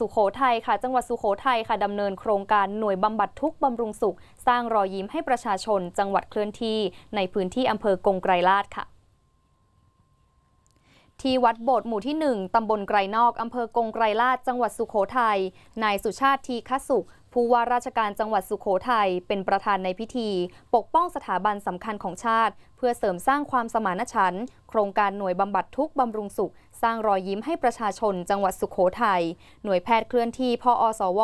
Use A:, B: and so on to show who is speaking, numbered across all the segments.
A: สุโขทัยค่ะ จังหวัดสุโขทัยค่ะดำเนินโครงการหน่วยบำบัดทุกบำรุงสุข สร้างรอยยิ้มให้ประชาชน จังหวัดเคลื่อนที่ ในพื้นที่อำเภอกงไกรลาดค่ะ ที่วัดโบสถ์หมู่ที่ 1 ตำบลไกรนอก อำเภอกงไกรลาด จังหวัดสุโขทัย นายสุชาติทีฆสุข ผู้ว่าราชการจังหวัดสุโขทัย เป็นประธานในพิธี ปกป้องสถาบันสำคัญของชาติ เพื่อเสริมสร้างความสมานฉันท์ โครงการหน่วยบำบัดทุกข์บำรุงสุข สร้างรอยยิ้มให้ประชาชน จังหวัดสุโขทัย หน่วยแพทย์เคลื่อนที่พออสว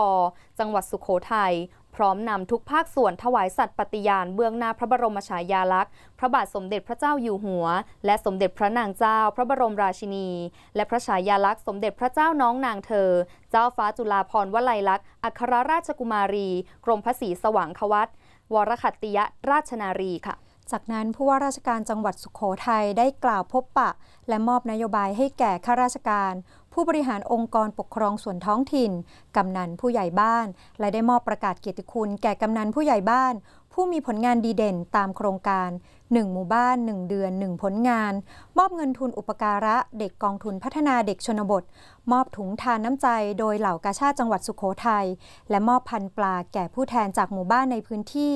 A: จังหวัดสุโขทัย พร้อมนำทุกภาคส่วนถวายสัตย์ปฏิญาณเบื้องหน้าพระบรมฉายาลักษณ์ พระบาทสมเด็จพระเจ้าอยู่หัว และสมเด็จพระนางเจ้าพระบรมราชินี และพระฉายาลักษณ์สมเด็จพระเจ้าน้องนางเธอ เจ้าฟ้าจุฬาภรณ์วลัยลักษณ์ อัครราชกุมารี กรมพระศรีสว่างควัตวรขัตติยราชนารีค่ะ
B: จากนั้นผู้ว่าราชการจังหวัดสุขโขทัยได้กล่าวพบปะ และมอบนโยบายให้แก่ข้าราชการผู้บริหารองค์กรปกครองส่วนท้องถิ่น กำนันผู้ใหญ่บ้าน และได้มอบประกาศเกียรติคุณแก่กำนันผู้ใหญ่บ้าน ผู้มีผลงานดีเด่นตามโครงการ 1 หมู่บ้าน 1 เดือน 1 ผลงาน มอบเงินทุนอุปการะเด็กกองทุนพัฒนาเด็กชนบท มอบถุงทานน้ำใจโดยเหล่ากาชาติจังหวัดสุขโขทัย และมอบพันปลาแก่ผู้แทนจากหมู่บ้านในพื้นที่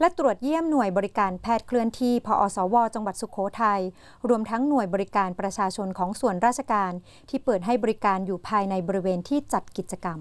B: และตรวจเยี่ยมหน่วยบริการแพทย์เคลื่อนที่พอสว จังหวัดสุขโขทัย รวมทั้งหน่วยบริการประชาชนของส่วนราชการที่เปิดให้บริการอยู่ภายในบริเวณที่จัดกิจกรรม